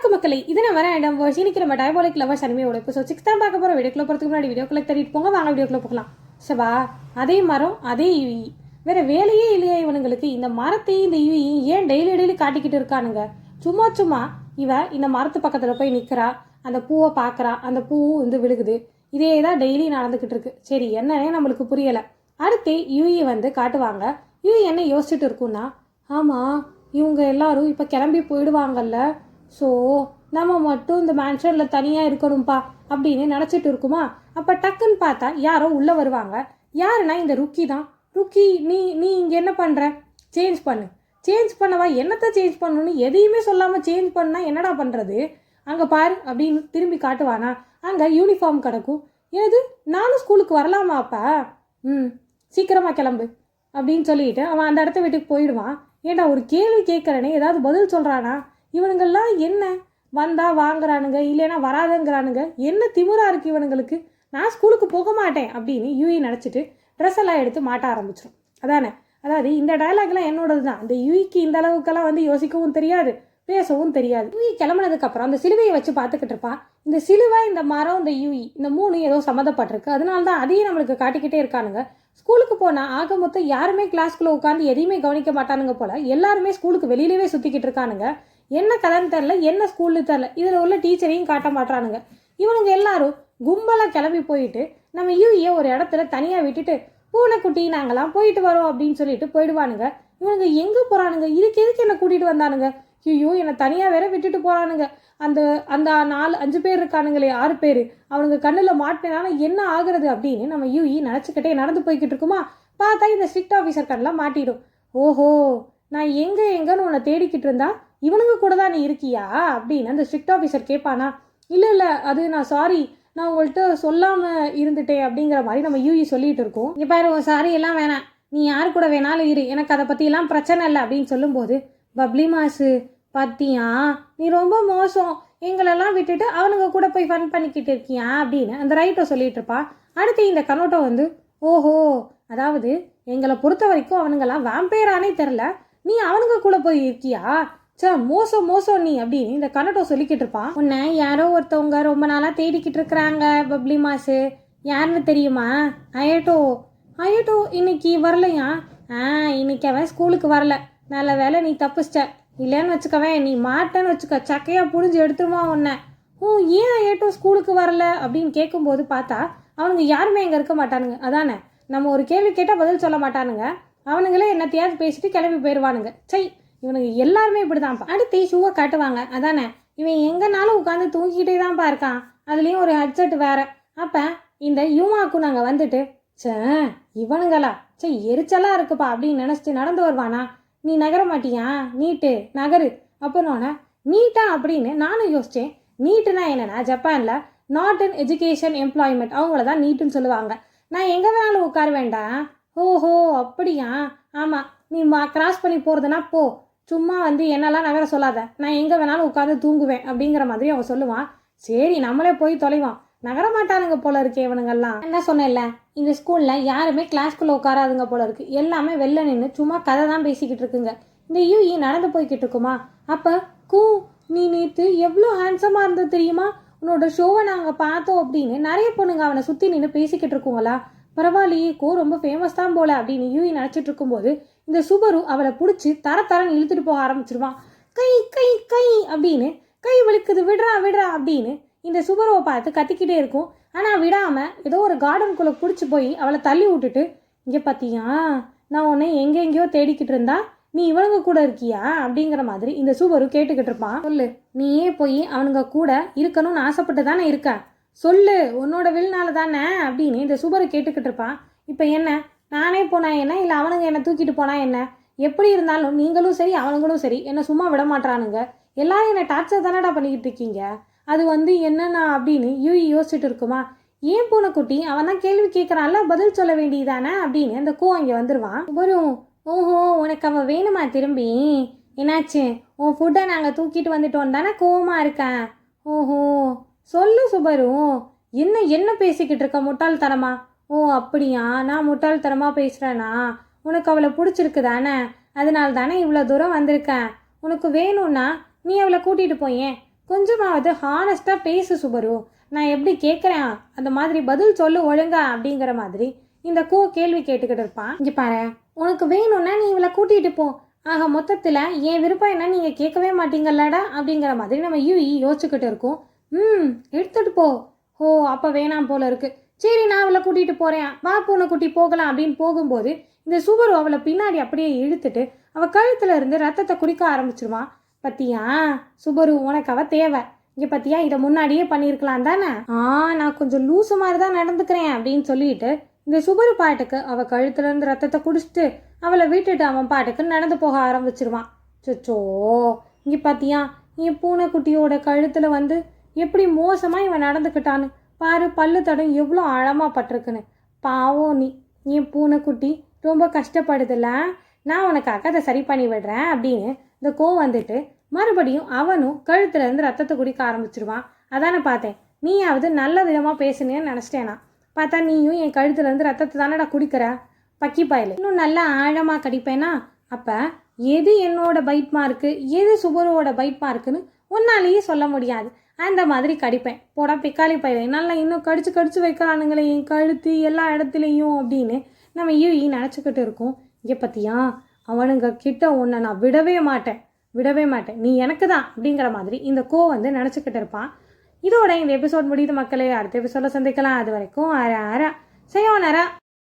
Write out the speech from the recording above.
வணக்கம் மக்களை. இது நான் வரேன். இடம் இன்னைக்கு நம்ம டயபாலிக் லவர்ஸ் உழைப்பு ஸோ சிக்ஸ் தான் பார்க்க போகிற வீடியோக்குள்ள போகிறதுக்கு முன்னாடி வீடியோக்குள்ள தேடிட்டு போங்க. வாங்க வீடியோக்குள்ள போகலாம். சபா அதே மரம் அதே யுவி வேற வேலையே இல்லையா இவனுங்களுக்கு? இந்த மரத்தையும் இந்த யுவியும் ஏன் டெய்லி டெய்லி காட்டிக்கிட்டு இருக்கானுங்க? சும்மா சும்மா இவ இந்த மரத்து பக்கத்தில் போய் நிற்கிறா அந்த பூவை பார்க்குறா. அந்த பூவும் வந்து விழுகுது. இதே தான் டெய்லி நடந்துக்கிட்டு இருக்கு. சரி என்னன்னே நம்மளுக்கு புரியலை. அடுத்து யூஇ வந்து காட்டுவாங்க. யூஇ என்ன யோசிச்சுட்டு இருக்குன்னா ஆமாம் இவங்க எல்லாரும் இப்போ கிளம்பி போயிடுவாங்கல்ல. ஸோ நம்ம மட்டும் இந்த மேன்ஷனில் தனியாக இருக்கணும்ப்பா அப்படின்னு நினச்சிட்டு இருக்குமா? அப்போ டக்குன்னு பார்த்தா யாரோ உள்ளே வருவாங்க. யாருன்னா இந்த ருக்கி தான். ருக்கி நீ நீ இங்கே என்ன பண்ணுற சேஞ்ச் பண்ணு. சேஞ்ச் பண்ணவா என்னத்தை சேஞ்ச் பண்ணணும்னு எதையுமே சொல்லாமல் சேஞ்ச் பண்ணால் என்னடா பண்ணுறது அங்கே பாரு அப்படின்னு திரும்பி காட்டுவானா. அங்கே யூனிஃபார்ம் கிடக்கும். ஏது நானும் ஸ்கூலுக்கு வரலாமாப்பா ம் சீக்கிரமாக கிளம்பு அப்படின்னு சொல்லிட்டு அவன் அந்த இடத்த வீட்டுக்கு போயிடுவான். ஏன்டா ஒரு கேள்வி கேட்குறனே ஏதாவது பதில் சொல்கிறானா இவனுங்கள்லாம் என்ன? வந்தால் வாங்குறானுங்க இல்லைன்னா வராதுங்கிறானுங்க. என்ன திமிரா இருக்குது இவனுங்களுக்கு? நான் ஸ்கூலுக்கு போக மாட்டேன் அப்படின்னு யூஇ நினச்சிட்டு ட்ரெஸ் எல்லாம் எடுத்து மாட்ட ஆரம்பிச்சிடும் அதானே? அதாவது இந்த டயலாக்லாம் என்னோடது தான். இந்த யூஇக்கு இந்த அளவுக்கெல்லாம் வந்து யோசிக்கவும் தெரியாது பேசவும் தெரியாது. யூஇ கிளம்புனதுக்கப்புறம் அந்த சிலுவையை வச்சு பார்த்துக்கிட்டு இருப்பான் இந்த சிலுவை இந்த மரம் இந்த யூஇ இந்த மூணு ஏதோ சம்மந்தப்பட்டிருக்கு. அதனால தான் அதையும் நம்மளுக்கு காட்டிக்கிட்டே இருக்கானுங்க. ஸ்கூலுக்கு போனால் ஆக மொத்தம் யாருமே கிளாஸ்க்குள்ளே உட்காந்து எதையுமே கவனிக்க மாட்டானுங்க போல் எல்லாருமே ஸ்கூலுக்கு வெளியிலவே சுற்றிக்கிட்டு இருக்கானுங்க. என்ன கதைன்னு தெரில என்ன ஸ்கூல்னு தெரில இதில் உள்ள டீச்சரையும் காட்ட மாட்டானுங்க இவனுங்க எல்லாரும் கும்பலாக கிளம்பி போயிட்டு நம்ம யூஇயை ஒரு இடத்துல தனியாக விட்டுட்டு பூனைக்குட்டி நாங்களாம் போயிட்டு வரோம் அப்படின்னு சொல்லிட்டு போயிடுவானுங்க. இவனுங்க எங்கே போகிறானுங்க இதுக்கு எதுக்கு என்னை கூட்டிகிட்டு வந்தானுங்க? ஐயோ என்னை தனியாக வேற விட்டுட்டு போகிறானுங்க அந்த அந்த நாலு அஞ்சு பேர் இருக்கானுங்களே ஆறு பேர். அவனுங்க கண்ணில் மாட்டினால என்ன ஆகுறது அப்படின்னு நம்ம யூஇ நினச்சிக்கிட்டே நடந்து போய்கிட்டு இருக்குமா? பார்த்தா இந்த ஸ்ட்ரிக்ட் ஆஃபீஸர் கண்ணில் மாட்டிடும். ஓஹோ நான் எங்கே எங்கன்னு உன்னை தேடிக்கிட்டு இருந்தா? இவனுங்க கூட தான் நீ இருக்கியா? அப்படின்னு அந்த ஸ்ட்ரிக்ட் ஆஃபீஸர் கேட்பானா இல்லை இல்லை அது நான் சாரி நான் உங்கள்கிட்ட சொல்லாமல் இருந்துட்டேன் அப்படிங்கிற மாதிரி நம்ம யூஇ சொல்லிட்டு இருக்கோம். இங்கே பாரு உன் சாரி எல்லாம் வேணாம். நீ யார் கூட வேணாலும் இரு. எனக்கு அதை பற்றியெல்லாம் பிரச்சனை இல்லை அப்படின்னு சொல்லும்போது பப்ளி மாசு பார்த்தியா நீ ரொம்ப மோசம். எங்களெல்லாம் விட்டுட்டு அவனுங்க கூட போய் ஃபன் பண்ணிக்கிட்டு இருக்கியா? அப்படின்னு அந்த ரைட்டை சொல்லிட்டு இருப்பான் அடுத்து இந்த கண்ணோட்டம் வந்து ஓஹோ அதாவது எங்களை பொறுத்த வரைக்கும் அவனுங்கெல்லாம் வேம்பேரானே தெரில நீ அவனுங்க கூட போய் இருக்கியா? சே மோசம் மோசம் நீ அப்படின்னு இந்த கண்ணட்டோ சொல்லிக்கிட்டு இருப்பான் உன்னை யாரோ ஒருத்தவங்க ரொம்ப நாளாக தேடிக்கிட்டு இருக்கிறாங்க பப்ளி மாசு. யாருன்னு தெரியுமா? அயட்டோ. அயட்டோ இன்னைக்கு வரலையா? ஆ இன்னைக்கு அவன் ஸ்கூலுக்கு வரல. நல்ல வேலை நீ தப்பிச்சிட்ட. இல்லைன்னு வச்சுக்கவேன் நீ மாட்டேன்னு வச்சுக்க. சக்கையாக புழிஞ்சு எடுத்துருமா உன்னை. ஓ ஏன் அயட்டோ ஸ்கூலுக்கு வரல? அப்படின்னு கேட்கும்போது பார்த்தா அவனுங்க யாருமே இங்கே இருக்க மாட்டானுங்க. அதானே? நம்ம ஒரு கேள்வி கேட்டால் பதில் சொல்ல மாட்டானுங்க. அவனுங்களே என்னத்தையாவது பேசிட்டு கிளம்பி போயிடுவானுங்க சை இவனுங்க எல்லாருமே இப்படி தான்ப்பா அடுத்து ஷூவை காட்டுவாங்க. அதானே? இவன் எங்கனாலும் உட்காந்து தூங்கிக்கிட்டே தான்ப்பா இருக்கான். அதுலேயும் ஒரு ஹெட்செட் வேற. அப்போ இந்த யூமாக்கும் நாங்கள் வந்துட்டு சே இவனுங்களா? சே எரிச்சலாக இருக்குப்பா. அப்படின்னு நினச்சிட்டு நடந்து வருவானா. நீ நகர மாட்டியா? நீட்டு நகரு. அப்போனோடனே நீட்டா? அப்படின்னு நானும் யோசித்தேன் நீட்டுனா என்னென்னா ஜப்பானில் நாட் இன் எஜுகேஷன் எம்ப்ளாய்மெண்ட் அவங்கள தான் நீட்டுன்னு சொல்லுவாங்க. நான் எங்கே வேணாலும் உட்கார வேண்டாம் ஓஹோ அப்படியா? ஆமாம் நீ மா கிராஸ் பண்ணி போகிறதுனா போ. சும்மா வந்து என்னெல்லாம் நகர சொல்லாத. நான் எங்கே வேணாலும் உட்காந்து தூங்குவேன் அப்படிங்கிற மாதிரி அவன் சொல்லுவான் சரி நம்மளே போய் தொலைவான் நகர மாட்டானுங்க போல இருக்கே இவனுங்கெல்லாம். என்ன சொன்னேன்ல இந்த ஸ்கூலில் யாருமே கிளாஸ்க்குள்ளே உட்காராதுங்க போல இருக்கு. எல்லாமே வெளில நின்று சும்மா கதை தான் பேசிக்கிட்டு இருக்குங்க. இந்த யூஇ நடந்து போய்கிட்டு இருக்குமா? அப்போ கூ நீ நேற்று எவ்வளோ ஹேண்ட்ஸமாக இருந்தது தெரியுமா? உன்னோட ஷோவை நாங்கள் பார்த்தோம் அப்படின்னு நிறைய பொண்ணுங்க அவனை சுற்றி நின்று பேசிக்கிட்டு இருக்குங்களா? பரவாயில்லையே கோ ரொம்ப ஃபேமஸ் தான் போல அப்படின்னு யூஇ நினச்சிட்டு இருக்கும்போது இந்த சுபரு அவளை பிடிச்சி தர தரன்னு இழுத்துட்டு போக ஆரம்பிச்சிருவான். கை கை கை அப்படின்னு கை வலிக்குது விடுறா விடுறா அப்படின்னு இந்த சுபருவை பார்த்து கத்திக்கிட்டே இருக்கும். ஆனால் விடாமல் ஏதோ ஒரு கார்டனுக்குள்ளே பிடிச்சி போய் அவளை தள்ளி விட்டுட்டு இங்கே பார்த்தியா நான் உன்னை எங்கெங்கேயோ தேடிக்கிட்டு இருந்தா நீ இவனுங்க கூட இருக்கியா? அப்படிங்கிற மாதிரி இந்த சுபரு கேட்டுக்கிட்டு இருப்பான். சொல்லு நீயே போய் அவனுங்க கூட இருக்கணும்னு ஆசைப்பட்டு தானே இருக்க? சொல்லு உன்னோட வில்னால தானே? அப்படின்னு இந்த சுபரு கேட்டுக்கிட்டு இருப்பான். இப்போ என்ன? நானே போனா என்ன? இல்லை அவனுங்க என்னை தூக்கிட்டு போனா என்ன? எப்படி இருந்தாலும் நீங்களும் சரி அவனுங்களும் சரி என்னை சும்மா விட மாட்டானுங்க எல்லாரும் என்னை டார்ச்சர் தானடா பண்ணிக்கிட்டு இருக்கீங்க? அது வந்து என்னென்ன அப்படின்னு யூஇ யோசிச்சுட்டு இருக்குமா? ஏன் பூனைக்குட்டி? அவன் தான் கேள்வி கேட்குறான்ல பதில் சொல்ல வேண்டியதானே அப்படின்னு அந்த கூ அங்கே வந்துடுவான் வரும் ஓஹோ உனக்கு அவன் வேணுமா திரும்பி? என்னாச்சு? உன் ஃபுட்டை நாங்கள் தூக்கிட்டு வந்துட்டோம் தானே கோவமாக இருக்கேன். ஓஹோ சொல்லு சுபரு என்ன என்ன பேசிக்கிட்டு இருக்க முட்டாள்தனமா? ஓ அப்படியா? நான் முட்டாள்தனமாக பேசுகிறேனா உனக்கு அவளை பிடிச்சிருக்கு தானே? அதனால தானே இவ்வளோ தூரம் வந்திருக்கேன். உனக்கு வேணும்னா நீ அவளை கூட்டிகிட்டு போயேன் கொஞ்சமாவது ஹானஸ்ட்டாக பேசு சுபரு. நான் எப்படி கேட்குறேன் அந்த மாதிரி பதில் சொல்லு ஒழுங்கா அப்படிங்கிற மாதிரி இந்த கூ கேள்வி கேட்டுக்கிட்டு இருப்பான் இங்கே பாரு. உனக்கு வேணும்னா நீ இவளை கூட்டிகிட்டு போ. ஆக மொத்தத்தில் என் விருப்பம் என்ன? நீங்கள் கேட்கவே மாட்டீங்கல்லடா அப்படிங்கிற மாதிரி நம்ம யூஇ யோசிச்சுக்கிட்டு இருக்கோம். ம் எடுத்துகிட்டு போ. ஓ அப்போ வேணாம் போல இருக்குது சரி நான் அவளை கூட்டிகிட்டு போகிறேன் வா பூனை குட்டி போகலாம் அப்படின்னு போகும்போது இந்த சுவரு அவளை பின்னாடி அப்படியே இழுத்துட்டு அவள் கழுத்தில் இருந்து ரத்தத்தை குடிக்க ஆரம்பிச்சிருவான் பத்தியா சுபரு உனக்கு அவ தேவை. இங்கே பத்தியா இதை முன்னாடியே பண்ணியிருக்கலாம் தானே? ஆ நான் கொஞ்சம் லூசு மாதிரி தான் நடந்துக்கிறேன் அப்படின்னு சொல்லிட்டு இந்த சுபரு பாட்டுக்கு அவள் கழுத்துல இருந்து ரத்தத்தை குடிச்சிட்டு அவளை விட்டுட்டு அவன் பாட்டுக்கு நடந்து போக ஆரம்பிச்சிருவான் சொச்சோ இங்கே பார்த்தியா என் பூனைக்குட்டியோட கழுத்தில் வந்து எப்படி மோசமாக இவன் நடந்துக்கிட்டான்னு? பாரு பல்லு தடம் எவ்வளோ ஆழமாக பட்டிருக்குன்னு. பாவம் நீ. என் பூனைக்குட்டி ரொம்ப கஷ்டப்படுதுல்ல? நான் உனக்காக அதை சரி பண்ணி விடுறேன் அப்படின்னு இந்த கோ வந்துட்டு மறுபடியும் அவனும் கழுத்துலேருந்து ரத்தத்தை குடிக்க ஆரம்பிச்சிருவான். அதானே பார்த்தேன். நீயாவது நல்ல விதமாக பேசுனேன்னு நினச்சிட்டேனா. பார்த்தா நீயும் என் கழுத்துலேருந்து ரத்தத்தை தானடா குடிக்கிற? பக்கி இன்னும் நல்லா ஆழமாக கடிப்பேனா? அப்போ எது என்னோட பைட் மார்க்கு எது சுபருவோட பைட் மார்க்குன்னு உன்னாலேயே சொல்ல முடியாது. அந்த மாதிரி கடிப்பேன். போடா பிக்காளி பயில நல்லா இன்னும் கடிச்சு கடிச்சு வைக்கிறானுங்களே கழுத்து எல்லா இடத்துலையும் அப்படின்னு நம்ம யூஇ நினச்சிக்கிட்டு இருக்கோம். இங்கே பார்த்தியா அவனுங்க கிட்ட உன்னை நான் விடவே மாட்டேன். விடவே மாட்டேன். நீ எனக்கு தான் அப்படிங்கிற மாதிரி இந்த கோ வந்து நினச்சிக்கிட்டு இருப்பான். இதோட இந்த எபிசோட் முடியுது மக்களே. அடுத்த எபிசோட சந்திக்கலாம். அது வரைக்கும் அரை அர செய்யோனரா